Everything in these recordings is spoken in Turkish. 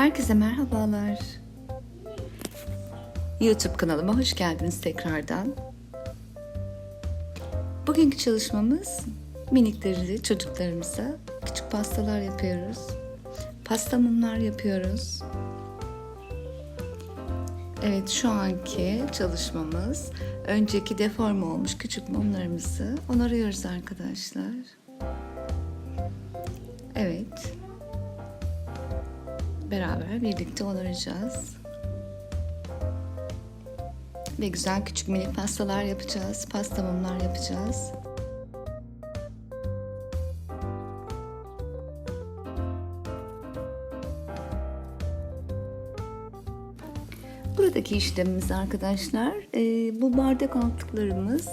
Herkese merhabalar. YouTube kanalıma hoş geldiniz tekrardan. Bugünkü çalışmamız minikleri çocuklarımıza küçük pastalar yapıyoruz. Pasta mumlar yapıyoruz. Evet şu anki çalışmamız önceki deforme olmuş küçük mumlarımızı onarıyoruz arkadaşlar. Beraber birlikte onaracağız. Ve güzel küçük minik pastalar yapacağız. Pasta mumlar yapacağız. Buradaki işlemimiz arkadaşlar e, bu bardak altlıklarımız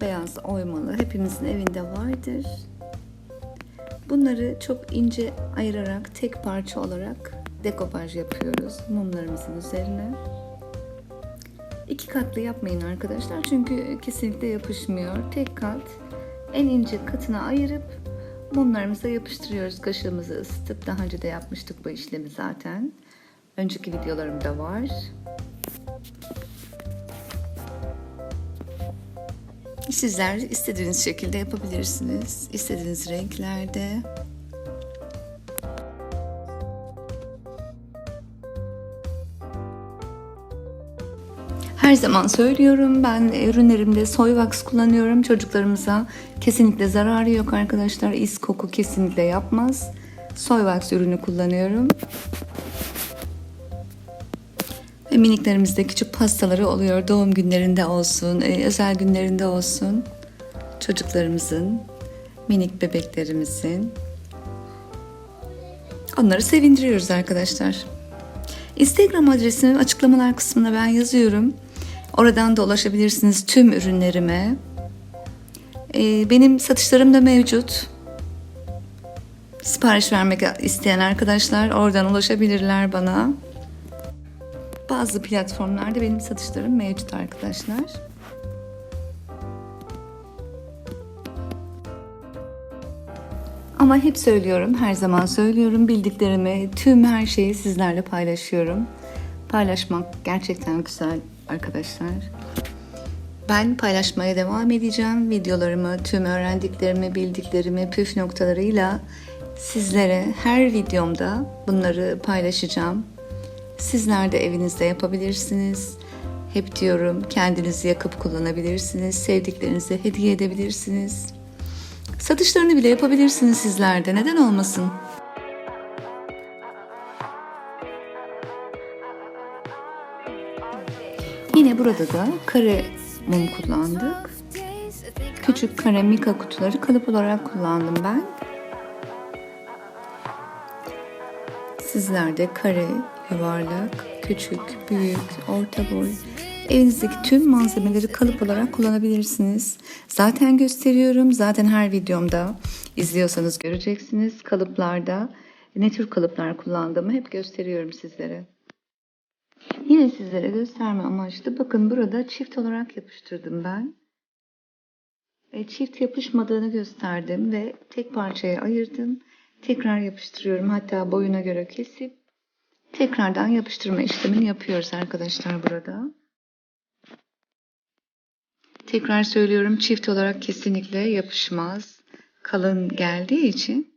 beyaz oymalı hepimizin evinde vardır. Bunları çok ince ayırarak tek parça olarak dekopaj yapıyoruz mumlarımızın üzerine. İki katlı yapmayın arkadaşlar çünkü kesinlikle yapışmıyor. Tek kat en ince katına ayırıp mumlarımıza yapıştırıyoruz. Kaşığımızı ısıtıp daha önce de yapmıştık bu işlemi zaten. Önceki videolarımda var. Sizler istediğiniz şekilde yapabilirsiniz. İstediğiniz renklerde. Her zaman söylüyorum ben ürünlerimde soy wax kullanıyorum. Çocuklarımıza kesinlikle zararı yok arkadaşlar. İz koku kesinlikle yapmaz. Soy wax ürünü kullanıyorum. Ve miniklerimizde küçük pastaları oluyor. Doğum günlerinde olsun, e, özel günlerinde olsun. Çocuklarımızın, minik bebeklerimizin. Onları sevindiriyoruz arkadaşlar. Instagram adresimi açıklamalar kısmına ben yazıyorum. Oradan da ulaşabilirsiniz tüm ürünlerime. E, benim satışlarım da mevcut. Sipariş vermek isteyen arkadaşlar oradan ulaşabilirler bana. Bazı platformlarda benim satışlarım mevcut arkadaşlar. Ama hep söylüyorum, her zaman söylüyorum. Bildiklerimi, tüm her şeyi sizlerle paylaşıyorum. Paylaşmak gerçekten güzel arkadaşlar. Ben paylaşmaya devam edeceğim. Videolarımı, tüm öğrendiklerimi, bildiklerimi, püf noktalarıyla sizlere her videomda bunları paylaşacağım. Sizler de evinizde yapabilirsiniz. Hep diyorum kendinizi yakıp kullanabilirsiniz. Sevdiklerinize hediye edebilirsiniz. Satışlarını bile yapabilirsiniz sizler de. Neden olmasın? Yine burada da kare mum kullandık. Küçük kare mika kutuları kalıp olarak kullandım ben. Sizler de kare, yuvarlak, küçük, büyük, orta boy evinizdeki tüm malzemeleri kalıp olarak kullanabilirsiniz. Zaten gösteriyorum. Zaten her videomda izliyorsanız göreceksiniz. Kalıplarda ne tür kalıplar kullandığımı hep gösteriyorum sizlere. Yine sizlere gösterme amaçlı. Bakın burada çift olarak yapıştırdım ben. E, çift yapışmadığını gösterdim ve tek parçaya ayırdım. Tekrar yapıştırıyorum. Hatta boyuna göre kesip tekrardan yapıştırma işlemini yapıyoruz arkadaşlar burada. Tekrar söylüyorum çift olarak kesinlikle yapışmaz. Kalın geldiği için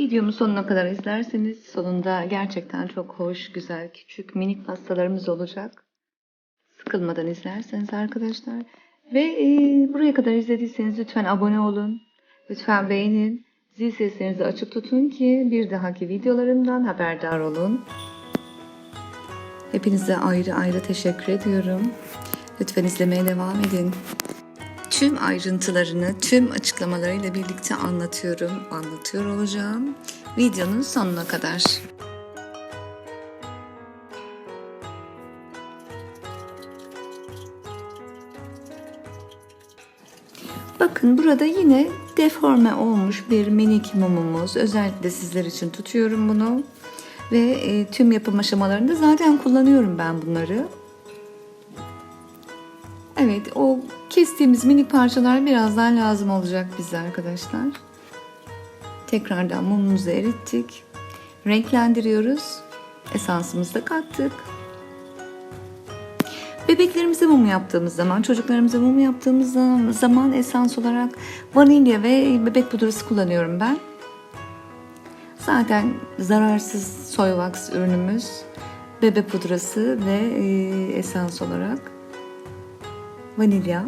Videomu sonuna kadar izlerseniz sonunda gerçekten çok hoş, güzel, küçük, minik pastalarımız olacak. Sıkılmadan izlerseniz arkadaşlar. Ve e, buraya kadar izlediyseniz lütfen abone olun. Lütfen beğenin. Zil seslerinizi açık tutun ki bir dahaki videolarımdan haberdar olun. Hepinize ayrı ayrı teşekkür ediyorum. Lütfen izlemeye devam edin. Tüm ayrıntılarını, tüm açıklamalarıyla birlikte anlatıyorum, anlatıyor olacağım. Videonun sonuna kadar. Bakın burada yine deforme olmuş bir minik mumumuz. Özellikle sizler için tutuyorum bunu. Ve e, tüm yapım aşamalarında zaten kullanıyorum ben bunları. Evet o kestiğimiz minik parçalar birazdan lazım olacak bize arkadaşlar. Tekrardan mumumuzu erittik. Renklendiriyoruz. Esansımızı da kattık. Bebeklerimize mum yaptığımız zaman, çocuklarımıza mum yaptığımız zaman, esans olarak vanilya ve bebek pudrası kullanıyorum ben. Zaten zararsız soy wax ürünümüz bebe pudrası ve e, esans olarak vanilya.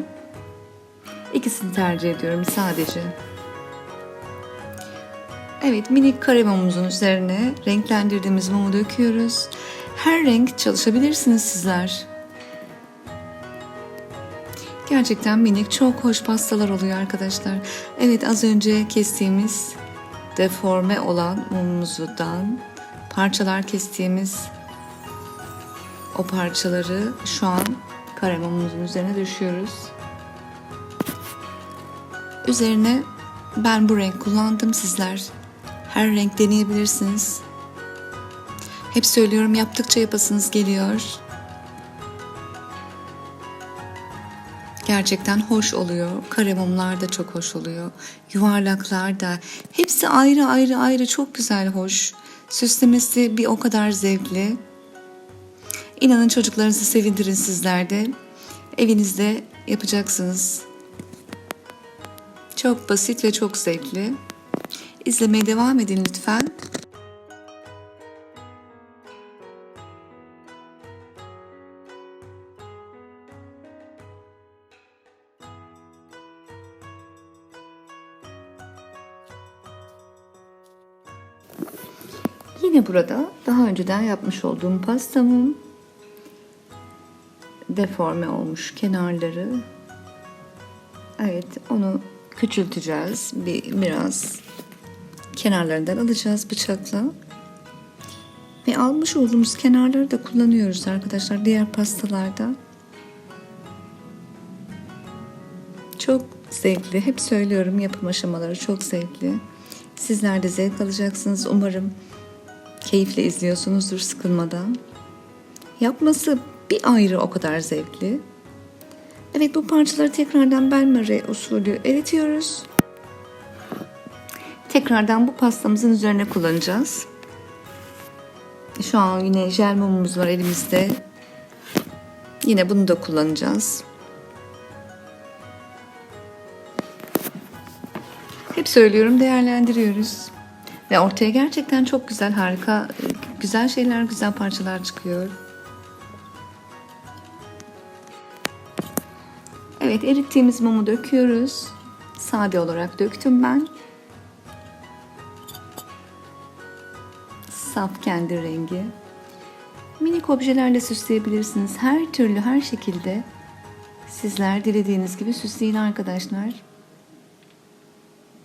İkisini tercih ediyorum sadece. Evet minik kare mumumuzun üzerine renklendirdiğimiz mumu döküyoruz. Her renk çalışabilirsiniz sizler. Gerçekten minik çok hoş pastalar oluyor arkadaşlar. Evet az önce kestiğimiz deforme olan mumumuzdan parçalar kestiğimiz o parçaları şu an kare mumumuzun üzerine düşüyoruz. Üzerine ben bu renk kullandım sizler. Her renk deneyebilirsiniz. Hep söylüyorum yaptıkça yapasınız geliyor. Gerçekten hoş oluyor. Kare mumlar da çok hoş oluyor. Yuvarlaklar da. Hepsi ayrı ayrı ayrı çok güzel hoş. Süslemesi bir o kadar zevkli. İnanın çocuklarınızı sevindirin sizler de. Evinizde yapacaksınız. Çok basit ve çok zevkli. İzlemeye devam edin lütfen. Yine burada daha önceden yapmış olduğum pastamın deforme olmuş kenarları. Evet onu küçülteceğiz. Bir, biraz kenarlarından alacağız bıçakla. Ve almış olduğumuz kenarları da kullanıyoruz arkadaşlar diğer pastalarda. Çok zevkli. Hep söylüyorum yapım aşamaları çok zevkli. Sizler de zevk alacaksınız umarım. Keyifle izliyorsunuzdur sıkılmadan. Yapması bir ayrı o kadar zevkli. Evet bu parçaları tekrardan benmari usulü eritiyoruz. Tekrardan bu pastamızın üzerine kullanacağız. Şu an yine jel mumumuz var elimizde. Yine bunu da kullanacağız. Hep söylüyorum değerlendiriyoruz. Ve ortaya gerçekten çok güzel, harika, güzel şeyler, güzel parçalar çıkıyor. Evet, erittiğimiz mumu döküyoruz. Sade olarak döktüm ben. Saf kendi rengi. Minik objelerle süsleyebilirsiniz. Her türlü, her şekilde sizler dilediğiniz gibi süsleyin arkadaşlar.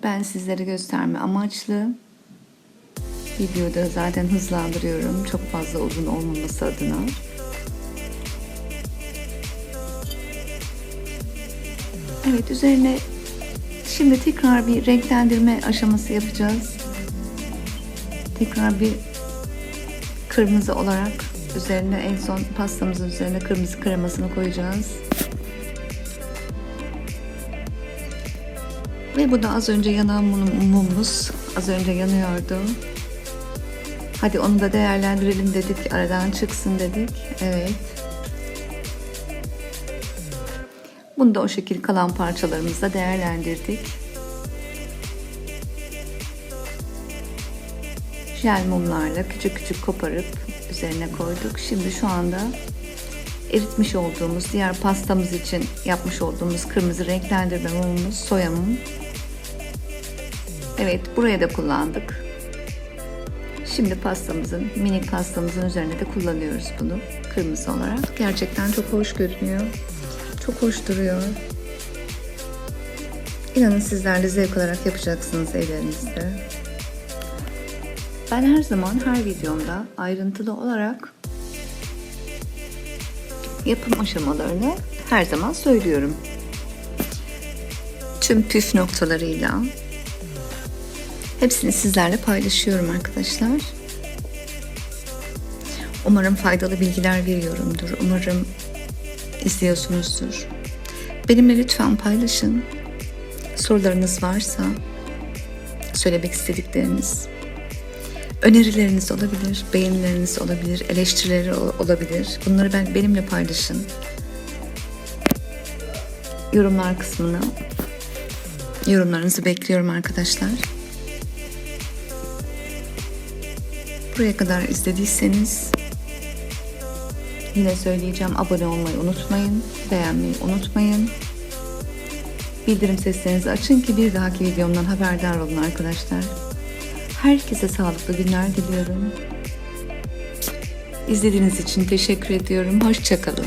Ben sizlere gösterme amaçlı videoda zaten hızlandırıyorum. Çok fazla uzun olmaması adına. Evet üzerine şimdi tekrar bir renklendirme aşaması yapacağız. Tekrar bir kırmızı olarak üzerine en son pastamızın üzerine kırmızı kremasını koyacağız. Ve bu da az önce yanan mumumuz. Az önce yanıyordu. Hadi onu da değerlendirelim dedik. Aradan çıksın dedik. Evet. Bunu da o şekil kalan parçalarımızla değerlendirdik. Jel mumlarla küçük küçük koparıp üzerine koyduk. Şimdi şu anda eritmiş olduğumuz diğer pastamız için yapmış olduğumuz kırmızı renklendirme mumumuz soya mum. Evet buraya da kullandık. Şimdi pastamızın, minik pastamızın üzerine de kullanıyoruz bunu kırmızı olarak. Gerçekten çok hoş görünüyor. Çok hoş duruyor. İnanın sizler de zevk olarak yapacaksınız evlerinizde. Ben her zaman her videomda ayrıntılı olarak yapım aşamalarını her zaman söylüyorum. Tüm püf noktalarıyla hepsini sizlerle paylaşıyorum arkadaşlar. Umarım faydalı bilgiler veriyorumdur. Umarım izliyorsunuzdur. Benimle lütfen paylaşın. Sorularınız varsa, söylemek istedikleriniz, önerileriniz olabilir, beğenileriniz olabilir, eleştirileri olabilir. Bunları ben benimle paylaşın. Yorumlar kısmına yorumlarınızı bekliyorum arkadaşlar. Buraya kadar izlediyseniz yine söyleyeceğim abone olmayı unutmayın, beğenmeyi unutmayın. Bildirim seslerinizi açın ki bir dahaki videomdan haberdar olun arkadaşlar. Herkese sağlıklı günler diliyorum. İzlediğiniz için teşekkür ediyorum. Hoşçakalın.